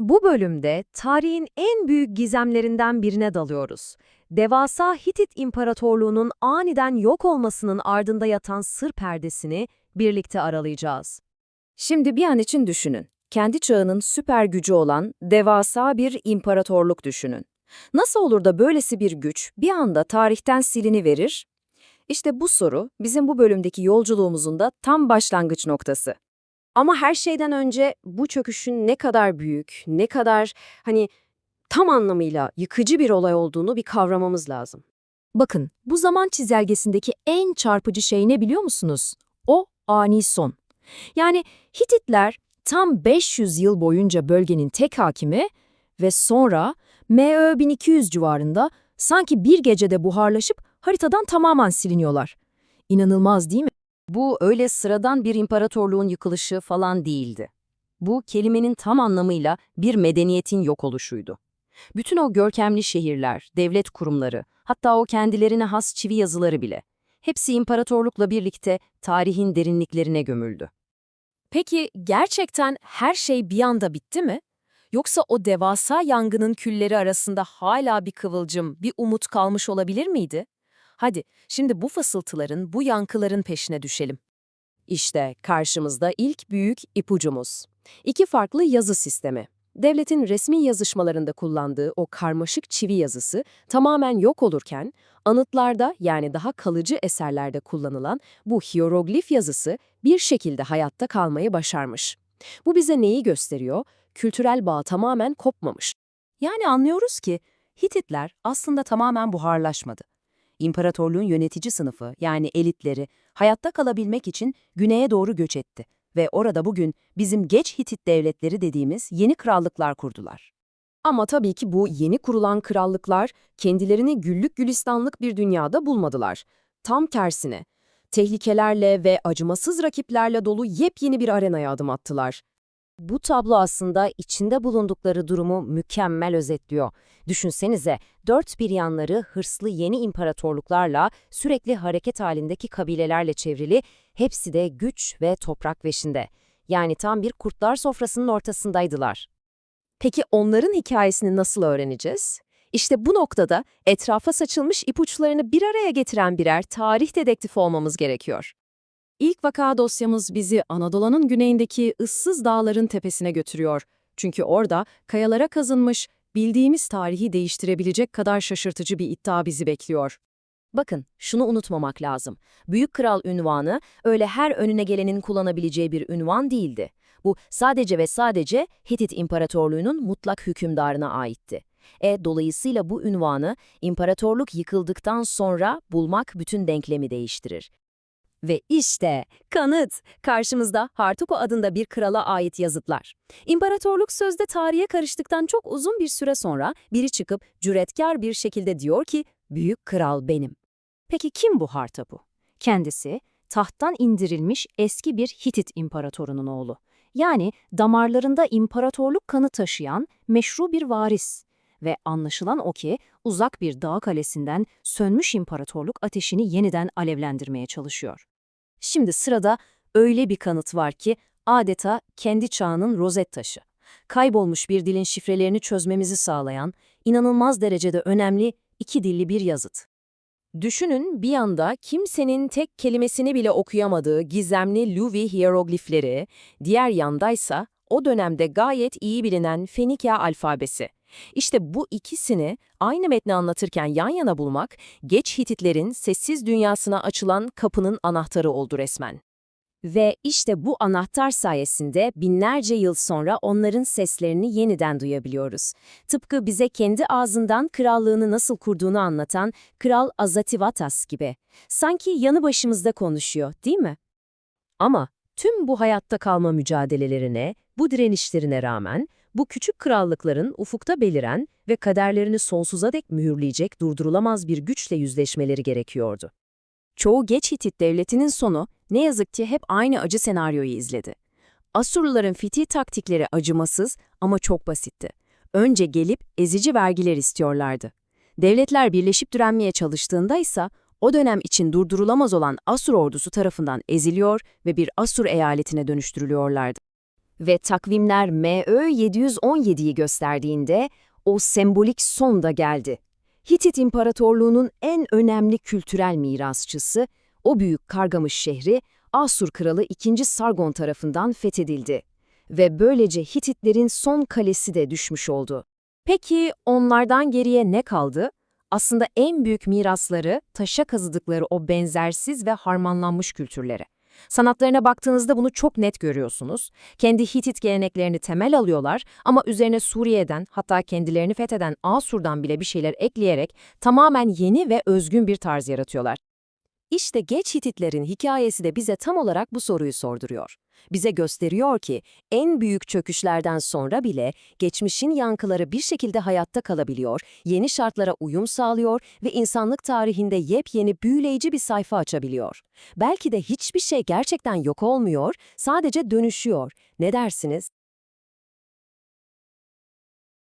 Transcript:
Bu bölümde tarihin en büyük gizemlerinden birine dalıyoruz. Devasa Hitit İmparatorluğu'nun aniden yok olmasının ardında yatan sır perdesini birlikte aralayacağız. Şimdi bir an için düşünün. Kendi çağının süper gücü olan devasa bir imparatorluk düşünün. Nasıl olur da böylesi bir güç bir anda tarihten silini verir? İşte bu soru bizim bu bölümdeki yolculuğumuzun da tam başlangıç noktası. Ama her şeyden önce bu çöküşün ne kadar büyük, ne kadar hani tam anlamıyla yıkıcı bir olay olduğunu bir kavramamız lazım. Bakın, bu zaman çizelgesindeki en çarpıcı şey ne biliyor musunuz? O ani son. Yani Hititler tam 500 yıl boyunca bölgenin tek hakimi ve sonra MÖ 1200 civarında sanki bir gecede buharlaşıp haritadan tamamen siliniyorlar. İnanılmaz değil mi? Bu öyle sıradan bir imparatorluğun yıkılışı falan değildi. Bu kelimenin tam anlamıyla bir medeniyetin yok oluşuydu. Bütün o görkemli şehirler, devlet kurumları, hatta o kendilerine has çivi yazıları bile, hepsi imparatorlukla birlikte tarihin derinliklerine gömüldü. Peki gerçekten her şey bir anda bitti mi? Yoksa o devasa yangının külleri arasında hala bir kıvılcım, bir umut kalmış olabilir miydi? Hadi şimdi bu fısıltıların, bu yankıların peşine düşelim. İşte karşımızda ilk büyük ipucumuz. İki farklı yazı sistemi. Devletin resmi yazışmalarında kullandığı o karmaşık çivi yazısı tamamen yok olurken, anıtlarda yani daha kalıcı eserlerde kullanılan bu hieroglif yazısı bir şekilde hayatta kalmayı başarmış. Bu bize neyi gösteriyor? Kültürel bağ tamamen kopmamış. Yani anlıyoruz ki Hititler aslında tamamen buharlaşmadı. İmparatorluğun yönetici sınıfı yani elitleri hayatta kalabilmek için güneye doğru göç etti ve orada bugün bizim geç Hitit devletleri dediğimiz yeni krallıklar kurdular. Ama tabii ki bu yeni kurulan krallıklar kendilerini güllük gülistanlık bir dünyada bulmadılar. Tam tersine, tehlikelerle ve acımasız rakiplerle dolu yepyeni bir arenaya adım attılar. Bu tablo aslında içinde bulundukları durumu mükemmel özetliyor. Düşünsenize, dört bir yanları hırslı yeni imparatorluklarla, sürekli hareket halindeki kabilelerle çevrili, hepsi de güç ve toprak veşinde. Yani tam bir kurtlar sofrasının ortasındaydılar. Peki onların hikayesini nasıl öğreneceğiz? İşte bu noktada etrafa saçılmış ipuçlarını bir araya getiren birer tarih dedektifi olmamız gerekiyor. İlk vaka dosyamız bizi Anadolu'nun güneyindeki ıssız dağların tepesine götürüyor. Çünkü orada kayalara kazınmış, bildiğimiz tarihi değiştirebilecek kadar şaşırtıcı bir iddia bizi bekliyor. Bakın, şunu unutmamak lazım. Büyük kral ünvanı öyle her önüne gelenin kullanabileceği bir ünvan değildi. Bu sadece ve sadece Hitit İmparatorluğu'nun mutlak hükümdarına aitti. E dolayısıyla bu ünvanı imparatorluk yıkıldıktan sonra bulmak bütün denklemi değiştirir. Ve işte kanıt. Karşımızda Hartuko adında bir krala ait yazıtlar. İmparatorluk sözde tarihe karıştıktan çok uzun bir süre sonra biri çıkıp cüretkar bir şekilde diyor ki büyük kral benim. Peki kim bu Hartapu? Kendisi tahttan indirilmiş eski bir Hitit imparatorunun oğlu. Yani damarlarında imparatorluk kanı taşıyan meşru bir varis. Ve anlaşılan o ki uzak bir dağ kalesinden sönmüş imparatorluk ateşini yeniden alevlendirmeye çalışıyor. Şimdi sırada öyle bir kanıt var ki adeta kendi çağının rozet taşı. Kaybolmuş bir dilin şifrelerini çözmemizi sağlayan, inanılmaz derecede önemli iki dilli bir yazıt. Düşünün bir yanda kimsenin tek kelimesini bile okuyamadığı gizemli Luvi hieroglifleri, diğer yandaysa o dönemde gayet iyi bilinen Fenikya alfabesi. İşte bu ikisini aynı metni anlatırken yan yana bulmak, geç Hititlerin sessiz dünyasına açılan kapının anahtarı oldu resmen. Ve işte bu anahtar sayesinde binlerce yıl sonra onların seslerini yeniden duyabiliyoruz. Tıpkı bize kendi ağzından krallığını nasıl kurduğunu anlatan Kral Azativatas gibi. Sanki yanı başımızda konuşuyor, değil mi? Ama tüm bu hayatta kalma mücadelelerine, bu direnişlerine rağmen bu küçük krallıkların ufukta beliren ve kaderlerini sonsuza dek mühürleyecek durdurulamaz bir güçle yüzleşmeleri gerekiyordu. Çoğu geç Hitit devletinin sonu ne yazık ki hep aynı acı senaryoyu izledi. Asurluların fitih taktikleri acımasız ama çok basitti. Önce gelip ezici vergiler istiyorlardı. Devletler birleşip direnmeye çalıştığında ise o dönem için durdurulamaz olan Asur ordusu tarafından eziliyor ve bir Asur eyaletine dönüştürülüyorlardı. Ve takvimler MÖ 717'yi gösterdiğinde o sembolik son da geldi. Hitit İmparatorluğu'nun en önemli kültürel mirasçısı, o büyük Kargamış şehri Asur kralı 2. Sargon tarafından fethedildi. Ve böylece Hititlerin son kalesi de düşmüş oldu. Peki onlardan geriye ne kaldı? Aslında en büyük mirasları taşa kazıdıkları o benzersiz ve harmanlanmış kültürleri. Sanatlarına baktığınızda bunu çok net görüyorsunuz. Kendi Hitit geleneklerini temel alıyorlar ama üzerine Suriye'den hatta kendilerini fetheden Asur'dan bile bir şeyler ekleyerek tamamen yeni ve özgün bir tarz yaratıyorlar. İşte geç Hititlerin hikayesi de bize tam olarak bu soruyu sorduruyor. Bize gösteriyor ki en büyük çöküşlerden sonra bile geçmişin yankıları bir şekilde hayatta kalabiliyor, yeni şartlara uyum sağlıyor ve insanlık tarihinde yepyeni büyüleyici bir sayfa açabiliyor. Belki de hiçbir şey gerçekten yok olmuyor, sadece dönüşüyor. Ne dersiniz?